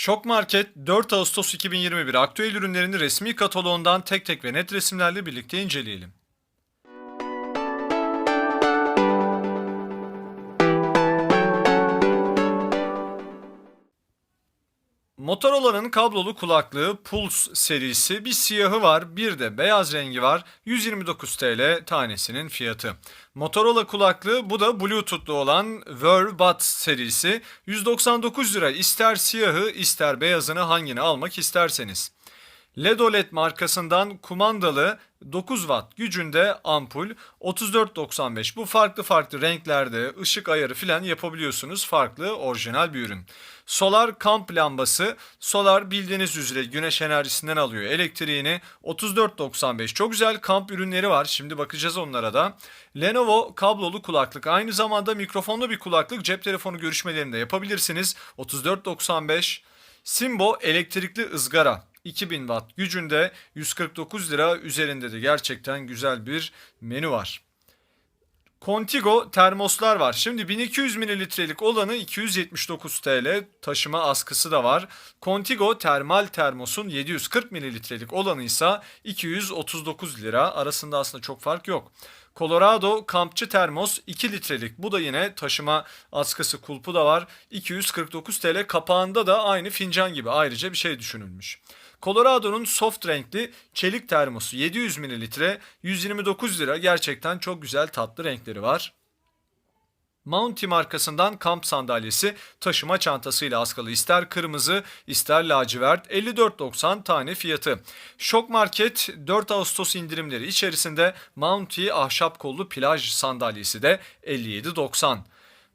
Şok Market 4 Ağustos 2021 aktüel ürünlerini resmi kataloğundan tek tek ve net resimlerle birlikte inceleyelim. Motorola'nın kablolu kulaklığı Pulse serisi bir siyahı var bir de beyaz rengi var 129 TL tanesinin fiyatı. Motorola kulaklığı bu da Bluetooth'lu olan Verve Buds serisi 199 lira ister siyahı ister beyazını hangini almak isterseniz. LEDOLED markasından kumandalı 9 watt gücünde ampul 34.95 bu farklı farklı renklerde ışık ayarı filan yapabiliyorsunuz farklı orijinal bir ürün. Solar kamp lambası solar bildiğiniz üzere güneş enerjisinden alıyor elektriğini. 34.95 çok güzel kamp ürünleri var. Şimdi bakacağız onlara da. Lenovo kablolu kulaklık. Aynı zamanda mikrofonlu bir kulaklık. Cep telefonu görüşmelerinde yapabilirsiniz. 34.95 Simbo elektrikli ızgara 2000 watt gücünde 149 lira üzerinde de gerçekten güzel bir menü var. Contigo termoslar var. Şimdi 1200 mililitrelik olanı 279 TL. Taşıma askısı da var. Contigo termal termosun 740 mililitrelik olanı ise 239 lira. Arasında aslında çok fark yok. Colorado kampçı termos 2 litrelik. Bu da yine taşıma askısı kulpu da var. 249 TL. Kapağında da aynı fincan gibi ayrıca bir şey düşünülmüş. Colorado'nun soft renkli çelik termosu 700 mililitre 129 lira gerçekten çok güzel tatlı renkleri var. Mounty markasından kamp sandalyesi taşıma çantasıyla askalı ister kırmızı ister lacivert 54.90 tane fiyatı. Şok Market 4 Ağustos indirimleri içerisinde Mounty ahşap kollu plaj sandalyesi de 57.90.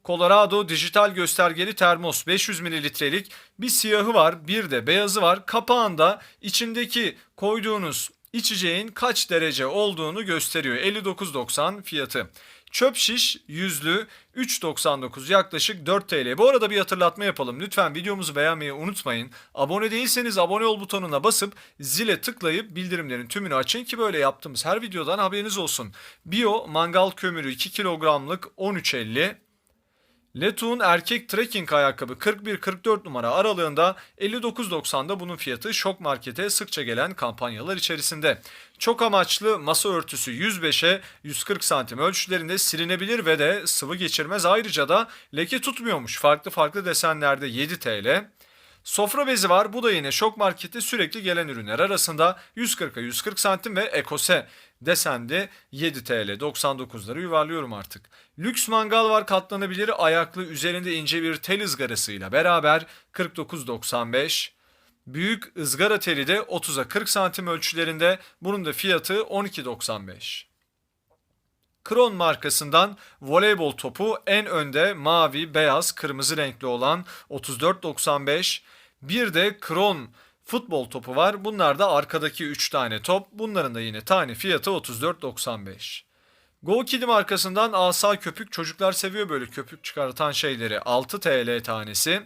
Colorado dijital göstergeli termos 500 mililitrelik bir siyahı var bir de beyazı var. Kapağında içindeki koyduğunuz içeceğin kaç derece olduğunu gösteriyor. 59.90 fiyatı. Çöp şiş yüzlü 3.99 yaklaşık 4 TL. Bu arada bir hatırlatma yapalım. Lütfen videomuzu beğenmeyi unutmayın. Abone değilseniz abone ol butonuna basıp zile tıklayıp bildirimlerin tümünü açın ki böyle yaptığımız her videodan haberiniz olsun. Bio mangal kömürü 2 kilogramlık 13.50 Letu'nun erkek trekking ayakkabı 41-44 numara aralığında 59.90'da bunun fiyatı şok markete sıkça gelen kampanyalar içerisinde. Çok amaçlı masa örtüsü 105'e 140 santim ölçülerinde silinebilir ve de sıvı geçirmez ayrıca da leke tutmuyormuş farklı farklı desenlerde 7 TL. Sofra bezi var. Bu da yine şok markette sürekli gelen ürünler arasında 140'a 140 santim ve ekose desendi 7 TL 99 lira yuvarlıyorum artık. Lüks mangal var katlanabilir ayaklı üzerinde ince bir tel ızgarasıyla beraber 49.95. Büyük ızgara teli de 30'a 40 santim ölçülerinde bunun da fiyatı 12.95. Kron markasından voleybol topu en önde mavi, beyaz, kırmızı renkli olan 34.95. Bir de Kron futbol topu var. Bunlar da arkadaki 3 tane top. Bunların da yine tane fiyatı 34.95. Go Kid markasından asa köpük çocuklar seviyor böyle köpük çıkartan şeyleri 6 TL tanesi.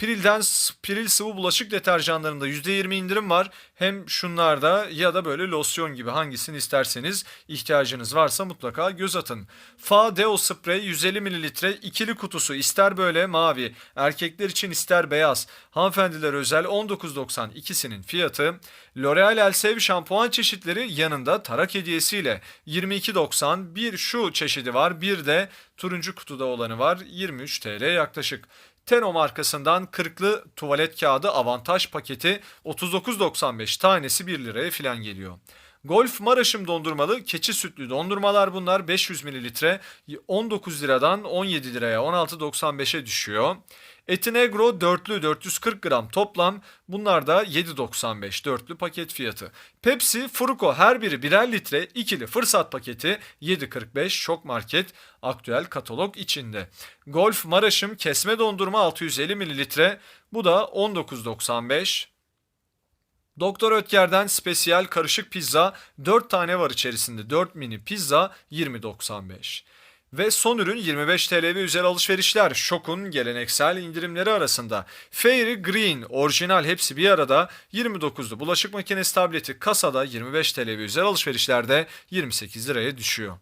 Piril'den Piril sıvı bulaşık deterjanlarında %20 indirim var. Hem şunlarda ya da böyle losyon gibi hangisini isterseniz ihtiyacınız varsa mutlaka göz atın. Fa Deo Spray 150 ml ikili kutusu ister böyle mavi erkekler için ister beyaz. Hanımefendiler özel 19.90 ikisinin fiyatı. L'Oreal Elsev şampuan çeşitleri yanında tarak hediyesiyle 22.90 bir şu çeşidi var bir de turuncu kutuda olanı var 23 TL yaklaşık. Teno markasından kırklı tuvalet kağıdı avantaj paketi 39.95 tanesi 1 liraya filan geliyor. Golf Maraş'ım dondurmalı keçi sütlü dondurmalar bunlar 500 mililitre 19 liradan 17 liraya 16.95'e düşüyor. Etinegro dörtlü 440 gram toplam bunlar da 7.95 dörtlü paket fiyatı. Pepsi Fruko her biri birer litre ikili fırsat paketi 7.45 şok market aktüel katalog içinde. Golf Maraş'ım kesme dondurma 650 mililitre bu da 19.95 Doktor Ötker'den spesiyel karışık pizza 4 tane var içerisinde. 4 mini pizza 20.95. Ve son ürün 25 TL ve üzeri alışverişler. Şok'un geleneksel indirimleri arasında. Fairy Green orijinal hepsi bir arada 29'lu bulaşık makinesi tableti kasada 25 TL ve üzeri alışverişlerde 28 liraya düşüyor.